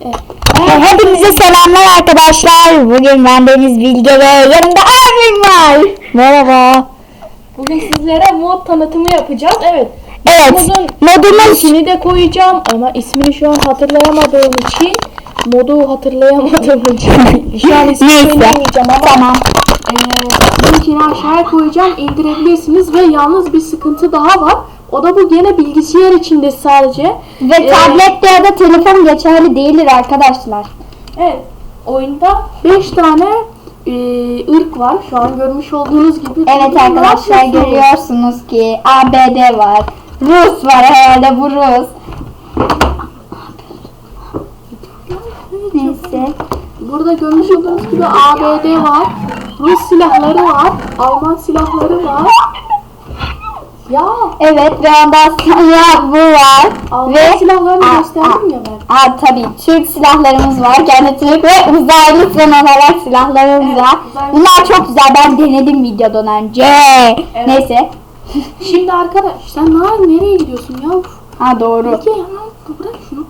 Evet. Hepinize selamlar arkadaşlar. Bugün ben Deniz Bilge ve yanımda abim var. Merhaba. Bugün sizlere mod tanıtımı yapacağız. Evet. Evet. Modun Modumuz ismini de koyacağım ama ismini şu an hatırlayamadığım için modu hatırlayamadığım için şu an ismini söyleyemeyeceğim ama Tamam. Ee, linkini aşağıya koyacağım indirebilirsiniz ve yalnız bir sıkıntı daha var. O da bu gene bilgisayar içinde sadece. Ve Ee, tablette ya da telefon geçerli değildir arkadaşlar. Evet. Oyunda 5 tane e, ırk var. Şu an görmüş olduğunuz gibi. Evet arkadaşlar görüyorsunuz ki ABD var. Rus var herhalde bu Rus. Neyse. Burada görmüş olduğunuz gibi ABD var. Rus silahları var. Alman silahları var. Ya Evet ve ondan sonra bu var. Alman ve silahlarını Aa, gösterdim ya ben. Aa, tabii Türk silahlarımız var. Türk ve uzaylı son olarak silahlarımız Evet, var. uzaylı- Bunlar çok güzel. Ben denedim videodan önce. Neyse. Şimdi arkadaş sen ne- nereye gidiyorsun ya? Ha doğru. Peki hemen bırak şunu.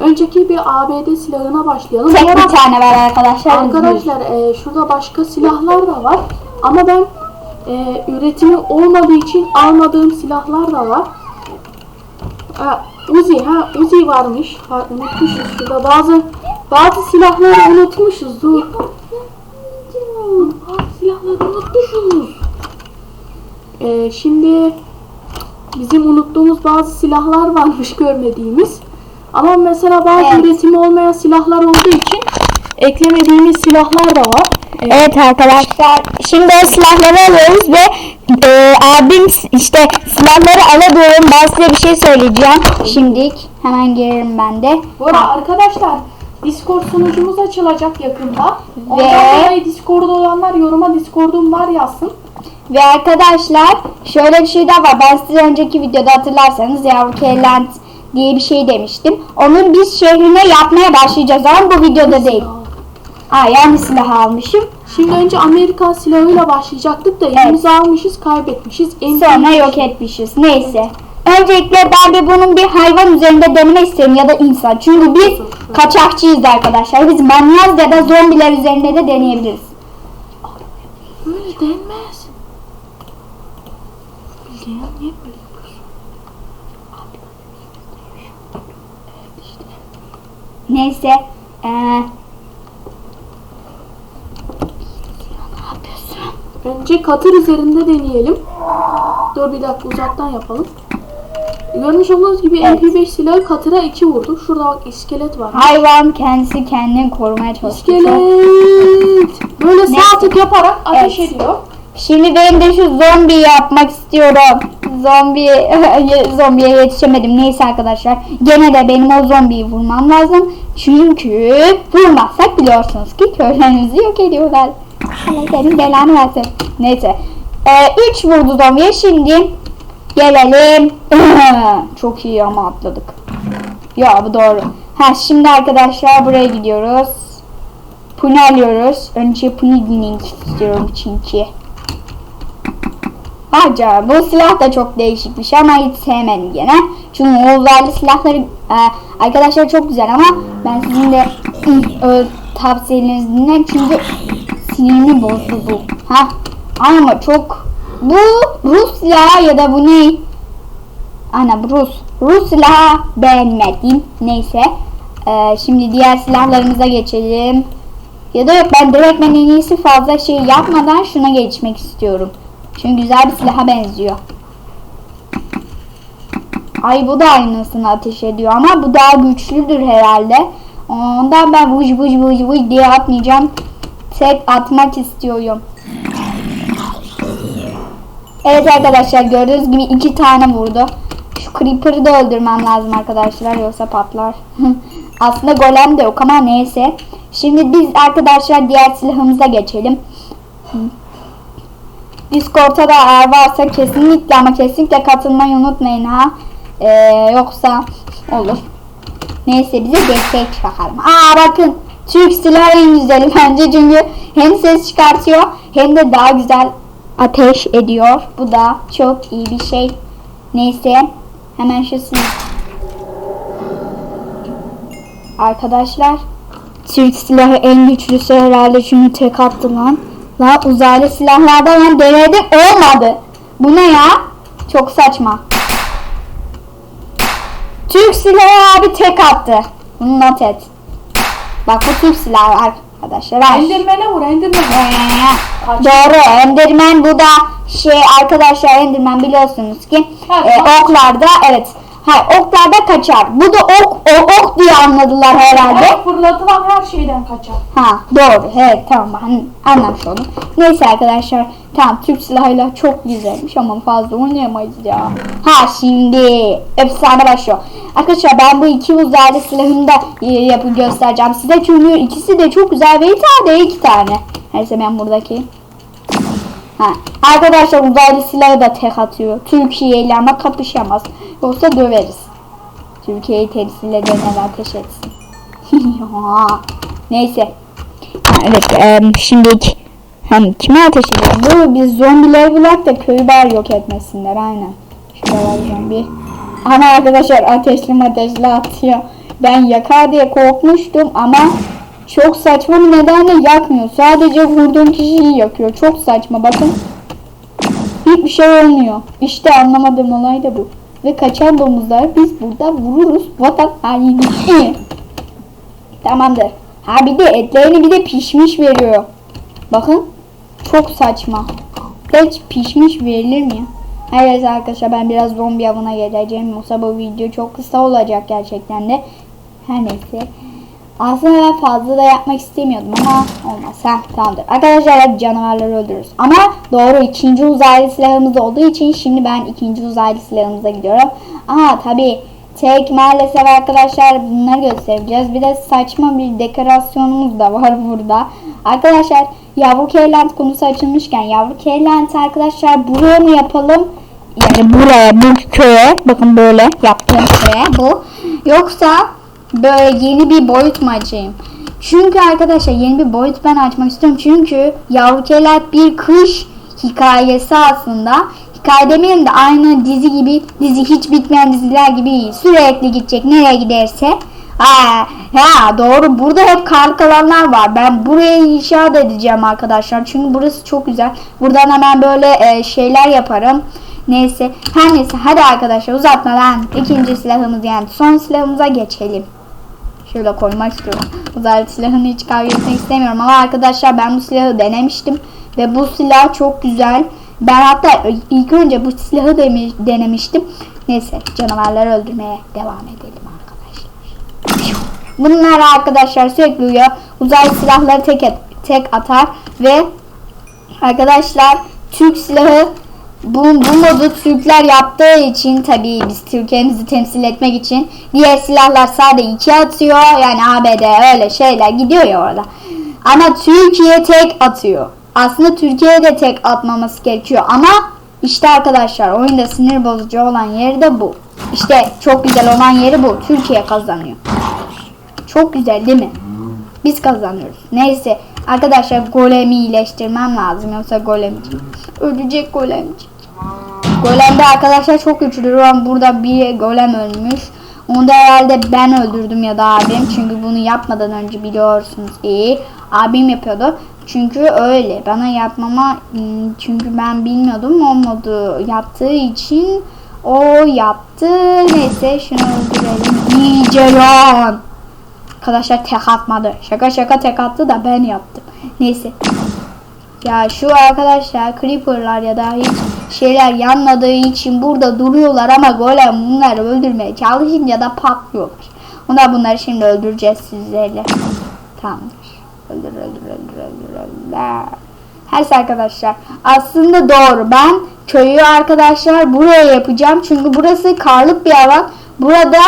Önceki bir ABD silahına başlayalım. Tek bir tane var arkadaşlar. Arkadaşlar e, şurada başka silahlar da var. Ama ben e, üretimi olmadığı için almadığım silahlar da var. E, Uzi ha Uzi varmış. Ha, unutmuşuz şurada bazı bazı silahları unutmuşuz. Dur. Bazı silahları unutmuşuz. E, şimdi bizim unuttuğumuz bazı silahlar varmış görmediğimiz. Ama mesela bazı Evet. üretimi olmayan silahlar olduğu için eklemediğimiz silahlar da var. Evet arkadaşlar şimdi o silahları alıyoruz ve e, abim işte silahları alıyorum ben size bir şey söyleyeceğim. Şimdilik hemen girerim ben de. Bu arada arkadaşlar Discord sunucumuz açılacak yakında. Ondan Ve- dolayı Discord'da olanlar yoruma Discord'um var yazsın. Ve arkadaşlar şöyle bir şey daha var. Ben size önceki videoda hatırlarsanız yavru kellant diye bir şey demiştim. Onun biz şehrine yapmaya başlayacağız ama bu videoda değil. Aa yani silah almışım. Şimdi önce Amerikan silahıyla başlayacaktık da elimize almışız kaybetmişiz. En Sonra büyük yok şey- etmişiz. Neyse. Öncelikle ben de bunun bir hayvan üzerinde deneme istiyorum ya da insan. Çünkü biz kaçakçıyız arkadaşlar. Biz manyaz ya da zombiler üzerinde de deneyebiliriz. Böyle denmez. Bilgehan niye böyle yapıyorsun? Neyse. Ee, Önce katır üzerinde deneyelim. Dur bir dakika uzaktan yapalım. Görmüş olduğunuz gibi Evet. MP5 silahı katıra 2 vurdu. Şurada bak iskelet var. hayvan kendisi kendini korumaya çalışıyor. İskelet. Böyle sağ tık yaparak ateş Evet. ediyor. Şimdi ben de şu zombi yapmak istiyorum. Zombi zombiye yetişemedim. Neyse arkadaşlar. Gene de benim o zombiyi vurmam lazım. Çünkü vurmazsak biliyorsunuz ki köylerimizi yok ediyorlar. Allah senin belanı versin. Neyse. 3 vurdu zombiye. Şimdi gelelim. Çok iyi ama atladık. Ya bu doğru. Ha şimdi arkadaşlar buraya gidiyoruz. Puni alıyoruz. Önce puni dinlemek istiyorum çünkü. Acaba bu silah da çok değişik bir şey ama hiç sevmedim gene. Çünkü o uzaylı silahları e, arkadaşlar çok güzel ama ben sizin de e, tavsiyelerinizi dinlerim çünkü sinirimi bozdu bu. Ha ama çok bu Rus silahı ya da bu ne? Ana Rus. Rus silahı beğenmedim. Neyse. E, şimdi diğer silahlarımıza geçelim. Ya da yok ben direkt en iyisi fazla şey yapmadan şuna geçmek istiyorum. Çünkü güzel bir silaha benziyor. Ay bu da aynısını ateş ediyor ama bu daha güçlüdür herhalde. Ondan ben vuj vuj vuj vuj diye atmayacağım. Tek atmak istiyorum. Evet arkadaşlar gördüğünüz gibi iki tane vurdu. Şu creeper'ı da öldürmem lazım arkadaşlar yoksa patlar. Aslında golem de yok ama neyse. Şimdi biz arkadaşlar diğer silahımıza geçelim. Discord'a da eğer varsa kesinlikle ama kesinlikle katılmayı unutmayın ha. Ee, yoksa olur. Neyse bize destek çıkaralım. Aa bakın Türk silahı en güzeli bence çünkü hem ses çıkartıyor hem de daha güzel ateş ediyor. Bu da çok iyi bir şey. Neyse hemen şu arkadaşlar. Türk silahı en güçlüsü herhalde çünkü tek attı lan. La uzaylı silahlardan ben denedim olmadı. Bu ne ya? Çok saçma. Türk silahı abi tek attı. Bunu not et. Bak bu Türk silahı arkadaşlar. Ver. Enderman'e vur Enderman'e. Doğru. Enderman bu da şey arkadaşlar Enderman biliyorsunuz ki Ha, e, oklarda evet. Ha oklarda kaçar. Bu da ok o ok diye anladılar herhalde. Evet, fırlatılan her şeyden kaçar. Ha doğru. Evet tamam ben anlamış oldum. Neyse arkadaşlar. Tamam Türk silahıyla çok güzelmiş ama fazla oynayamayız ya. Ha şimdi efsane başlıyor. Arkadaşlar ben bu iki uzaylı silahını da e, yapıp göstereceğim size. Çünkü ikisi de çok güzel ve tane iki tane. Neyse ben buradaki. Ha. Arkadaşlar uzaylı silahı da tek atıyor. Türkiye ile ama kapışamaz. Yoksa döveriz. Türkiye'yi temsil edenler ateş etsin. Neyse. Evet em, şimdi hem kime ateş edelim? Bu biz zombileri bırak da köyü bari yok etmesinler aynen. Şuralar zombi. Ama arkadaşlar ateşli ateşli atıyor. Ben yakar diye korkmuştum ama çok saçma bir nedenle yakmıyor. Sadece vurduğum kişiyi yakıyor. Çok saçma bakın. Hiçbir şey olmuyor. İşte anlamadığım olay da bu. Ve kaçan domuzları biz burada vururuz. Vatan haini. Tamamdır. Ha bir de etlerini bir de pişmiş veriyor. Bakın. Çok saçma. Hiç pişmiş verilir mi neyse arkadaşlar ben biraz zombi avına geleceğim. Yoksa bu video çok kısa olacak gerçekten de. Her neyse. Aslında ben fazla da yapmak istemiyordum ama olmaz. Ha, tamamdır. Arkadaşlar hadi canavarları öldürürüz. Ama doğru ikinci uzaylı silahımız olduğu için şimdi ben ikinci uzaylı silahımıza gidiyorum. Aha tabi tek maalesef arkadaşlar bunları göstereceğiz. Bir de saçma bir dekorasyonumuz da var burada. Arkadaşlar yavru keylent konusu açılmışken yavru keylent arkadaşlar buraya mı yapalım? Yani buraya bu köye bakın böyle yaptığım şeye bu. Yoksa böyle yeni bir boyut mu açayım? Çünkü arkadaşlar yeni bir boyut ben açmak istiyorum. Çünkü yavru keylent bir kış hikayesi aslında. Hikaye demeyelim de aynı dizi gibi dizi hiç bitmeyen diziler gibi değil. Sürekli gidecek nereye giderse. Ha, ha doğru burada hep kar kalanlar var. Ben burayı inşaat edeceğim arkadaşlar. Çünkü burası çok güzel. Buradan hemen böyle e, şeyler yaparım. Neyse. Her neyse hadi arkadaşlar uzatmadan ikinci silahımız yani son silahımıza geçelim. Şöyle koymak istiyorum. Uzaylı silahını hiç kaybetmek istemiyorum ama arkadaşlar ben bu silahı denemiştim. Ve bu silah çok güzel. Ben hatta ilk önce bu silahı denemiştim. Neyse canavarları öldürmeye devam edelim arkadaşlar. Bunlar arkadaşlar sürekli uyuyor. Uzaylı silahları tek, et- tek atar ve arkadaşlar Türk silahı bu, bu modu Türkler yaptığı için tabii biz Türkiye'mizi temsil etmek için diğer silahlar sadece iki atıyor yani ABD öyle şeyler gidiyor ya orada. Ama Türkiye tek atıyor. Aslında Türkiye de tek atmaması gerekiyor ama işte arkadaşlar oyunda sinir bozucu olan yeri de bu. İşte çok güzel olan yeri bu. Türkiye kazanıyor. Çok güzel değil mi? Biz kazanıyoruz. Neyse arkadaşlar golemi iyileştirmem lazım yoksa golem ölecek golemcik. Golem de arkadaşlar çok güçlü. Ama Burada bir golem ölmüş. Onu da herhalde ben öldürdüm ya da abim. Çünkü bunu yapmadan önce biliyorsunuz ki abim yapıyordu. Çünkü öyle. Bana yapmama hmm, çünkü ben bilmiyordum. O modu yaptığı için o yaptı. Neyse şunu öldürelim. İyice lan. Arkadaşlar tek atmadı. Şaka şaka tek attı da ben yaptım. Neyse. Ya şu arkadaşlar creeperlar ya da hiç şeyler yanmadığı için burada duruyorlar ama golem bunları öldürmeye çalışınca da patlıyorlar. Ona bunları şimdi öldüreceğiz sizlerle. Tamamdır. Öldür öldür öldür öldür öldür. Her neyse arkadaşlar. Aslında doğru. Ben köyü arkadaşlar buraya yapacağım. Çünkü burası karlık bir alan. Burada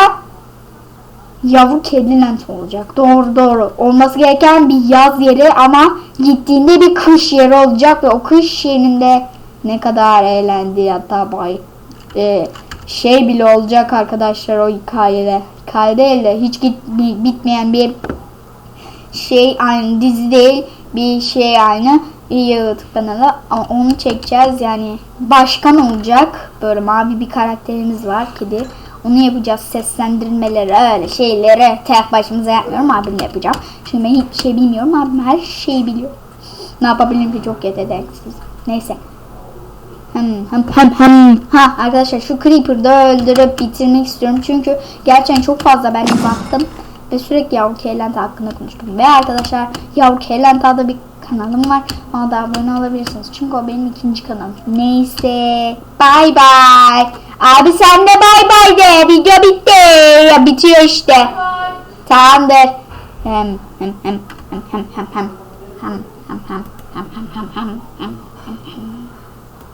yavru kedilent olacak. Doğru doğru. Olması gereken bir yaz yeri ama gittiğinde bir kış yeri olacak ve o kış yerinde ne kadar eğlendi hatta bay e, şey bile olacak arkadaşlar o hikayede. Hikaye değil de hiç git, bi- bitmeyen bir şey aynı dizi değil bir şey aynı YouTube kanalı onu çekeceğiz yani başkan olacak böyle mavi bir karakterimiz var kedi Onu yapacağız. Seslendirmeleri öyle şeyleri tek başımıza yapmıyorum. Abimle yapacağım. Çünkü ben hiçbir şey bilmiyorum. Abim her şeyi biliyor. Ne yapabilirim ki çok yeteneksiz. Neyse. Hem hem hem hem. Ha arkadaşlar şu Creeper'ı da öldürüp bitirmek istiyorum. Çünkü gerçekten çok fazla ben baktım. Ve sürekli yavru keylent hakkında konuştum. Ve arkadaşlar yavru keylent adlı bir kanalım var. Ona da abone olabilirsiniz. Çünkü o benim ikinci kanalım. Neyse. Bay bay. Abi sen de bay bay de. Video bitti. Ya bitiyor işte. Tamamdır. Hem hem hem hem hem hem hem hem hem hem hem hem hem hem hem